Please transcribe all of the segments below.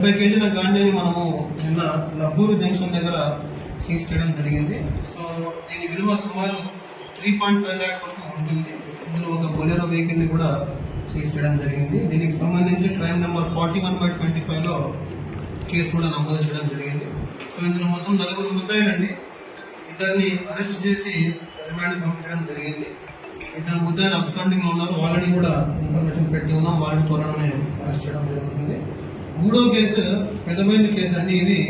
ముప్పై కేజీల గాంజాని మనము నిన్న లబ్బూరు జంక్షన్ దగ్గర సీజ్ చేయడం జరిగింది. సో దీని విలువ సుమారు త్రీ పాయింట్ ఫైవ్ ల్యాక్స్ వరకు ఉంటుంది. ఇందులో ఒక బొలెరో వెహికల్ని కూడా సీజ్ చేయడం జరిగింది. దీనికి సంబంధించి crime number forty one by twenty ఫైవ్లో కేసు కూడా నమోదు చేయడం జరిగింది. సో ఇందులో మొత్తం నలుగురు ముద్దాయిలండి. ఇద్దరిని అరెస్ట్ చేసి రిమాండ్ పంపించడం జరిగింది. ఇద్దరు ముద్దాయిలు అబ్స్కాండింగ్లో ఉన్నారు. వాళ్ళని కూడా ఇన్ఫర్మేషన్ పెట్టి ఉన్నాం. వాళ్ళని త్వరలోనే అరెస్ట్ చేయడం జరుగుతుంది. మూడో కేసు పెద్దమైన కేసు అండి ఇది.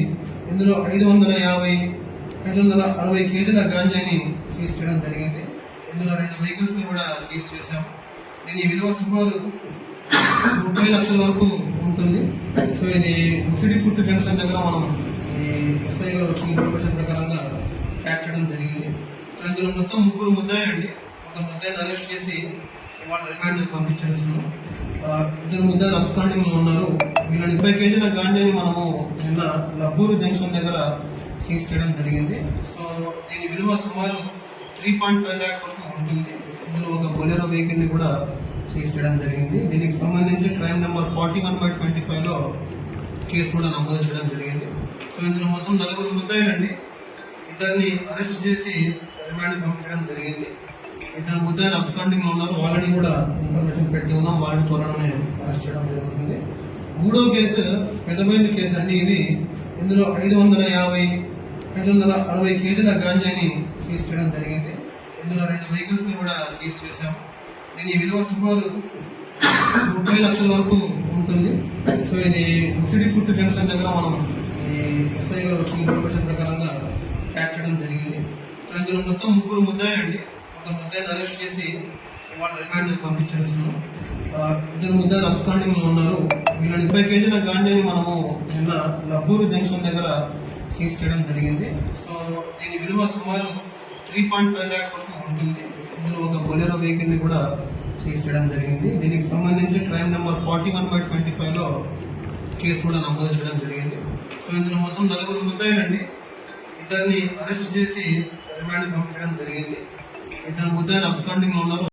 ఇందులో ఐదు వందల యాభై ఐదు వందల అరవై కేజీల గాంజాని సీజ్ చేయడం జరిగింది. ఇందులో రెండు వెహికల్స్ని కూడా సీజ్ చేశాం. దీని విలువ సుమారు ముప్పై లక్షల వరకు ఉంటుంది. సో ఇది ముసిడి పుట్టు జంక్షన్ దగ్గర మనం ఈ ఎస్ఐ గారు వచ్చిన ఇన్ఫర్మేషన్ ప్రకారంగా క్యాచ్ చేయడం జరిగింది. సో ఇందులో మొత్తం ముగ్గురు ముద్దాయండి ఒక ముద్దాయిని అరెస్ట్ చేసి వాళ్ళ రిమైండర్ పంపించేస్తున్నాం ఇద్దరు ముద్దరు అబ్స్కాండింగ్లో ఉన్నారు. వీళ్ళని ముప్పై కేజీల గాంజాని మనము నిన్న లబ్బూరు జంక్షన్ దగ్గర సీజ్ చేయడం జరిగింది. సో దీని విలువ సుమారు త్రీ పాయింట్ ఫైవ్ ల్యాక్స్ వరకు ఉంటుంది. ఇందులో ఒక బొలెరో వెహికల్ని కూడా సీజ్ చేయడం జరిగింది. దీనికి సంబంధించి crime number forty one by twenty ఫైవ్లో కేసు కూడా నమోదు చేయడం జరిగింది. సో ఇందులో మొత్తం నలుగురు ముద్దాయిలండి. ఇద్దరిని అరెస్ట్ చేసి రిమాండ్ పంపించడం జరిగింది. ఇద్దరు ముద్దాయిలు అబ్స్కాండింగ్లో ఉన్నారు. వాళ్ళని కూడా ఇన్ఫర్మేషన్ పెట్టి ఉన్నాం. వాళ్ళని త్వరలోనే అరెస్ట్ చేయడం జరుగుతుంది. మూడో కేసు పెద్దమైన కేసు అండి ఇది. ఇందులో ఐదు వందల యాభై ఐదు వందల అరవై కేజీల గాంజాని సీజ్ చేయడం జరిగింది. ఇందులో రెండు వెహికల్స్ని కూడా సీజ్ చేశాం దీని విలువ సుమారు ముప్పై లక్షల వరకు ఉంటుంది. సో ఇది ముసిడి పుట్టు జంక్షన్ దగ్గర మనం ఈ ఎస్ఐ గారు వచ్చిన ఇన్ఫర్మేషన్ ప్రకారంగా క్యాచ్ చేయడం జరిగింది. సో ఇందులో మొత్తం ముగ్గురు ముద్దాయండి ముద్దాయిని అరెస్ట్ చేసి వాళ్ళు రిమాండ్ పంపించేస్తున్నాం. ఇద్దరు ముద్దాయిలు అబ్స్కాండింగ్లో ఉన్నారు. వీళ్ళని ముప్పై కేజీల గాంజాని మనము నిన్న లబ్బూరు జంక్షన్ దగ్గర సీజ్ చేయడం జరిగింది. సో దీని విలువ సుమారు త్రీ పాయింట్ ఫైవ్ ల్యాక్స్ వరకు ఉంటుంది. ఇందులో ఒక బొలెరో వెహికల్ని కూడా సీజ్ చేయడం జరిగింది. దీనికి సంబంధించి crime number forty one by twenty ఫైవ్లో కేసు కూడా నమోదు చేయడం జరిగింది. సో ఇందులో మొత్తం నలుగురు ముద్దాయిలండి. ఇద్దరిని అరెస్ట్ చేసి రిమాండ్ పంపించడం జరిగింది. ఇద్దరు ముద్దాయిలు అబ్స్కాండింగ్లో ఉన్నారు.